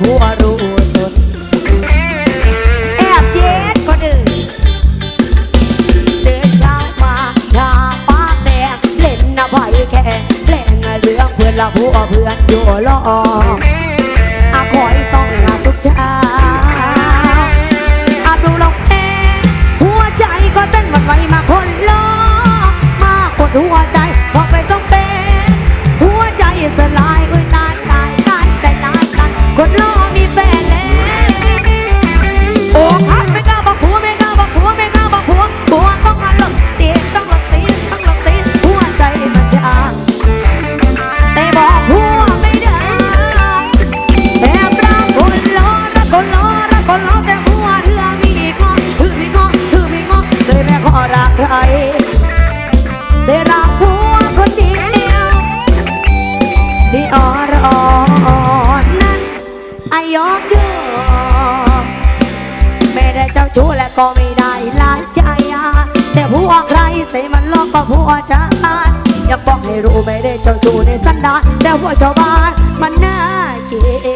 ผัวรู้สนแอบเย็ดคนอื่น เดินเช้ามาทาปากแดงเล่นนะไพ่แค่เล่นเรื่องเพื่อนละผัวเพื่อนอยู่รออาคอยส่องหาทุกเช้าอาดูลองเพลงหัวใจก็เต้นหวันไหวมาคนล้อมากดหัวใจพอไปต้องเป็นหัวใจสลายลาย ก็ไม่ได้หลายใจอะแต่ผัวใครใส่มันลอกก็ผัวฉันอยากบอกให้รู้ไม่ได้เจ้าชู้ในสันดานแต่ว่าชาวบ้านมันน่าเกลียด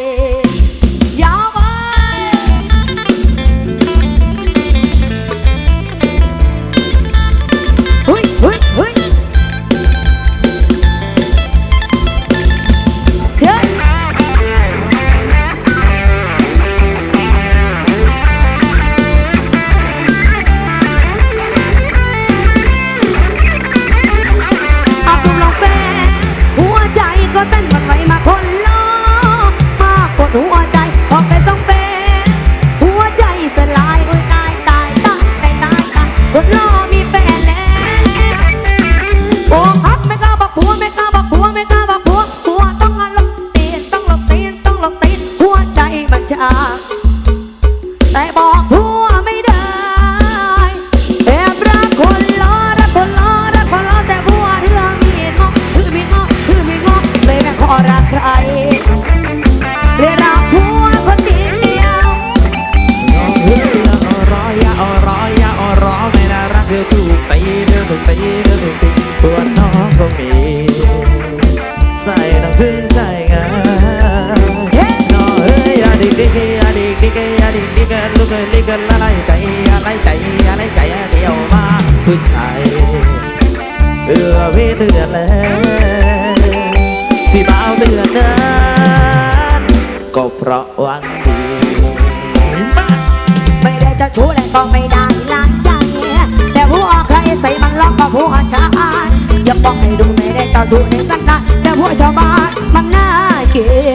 รออย่าเอรอไม่น่ารักเดี๋ยวถูกตีเดี๋ยวถูกตีเดี๋ยวถูกตีตัวน้องก็มี ใส่ดังพึ่งใจงานนอเฮ้ยอย่าดิกดิกอย่าดิกดิกอย่าดิกดิกลูกเอ้ยลิกละลายใจอะไรใจอะไรใจเดียวมาผู้ชายเออพี่เตือนแล้วที่เบาเตือนนั้นก็เพราะหวังดีไม่ได้จ้าชู้และก็ไม่ได้ องกับผู้อาชายอย่าบอกให้ดูไม่ได้ต่อสู้ในสักนดานแต่พวกชาวบ้านมันน่าเกลีย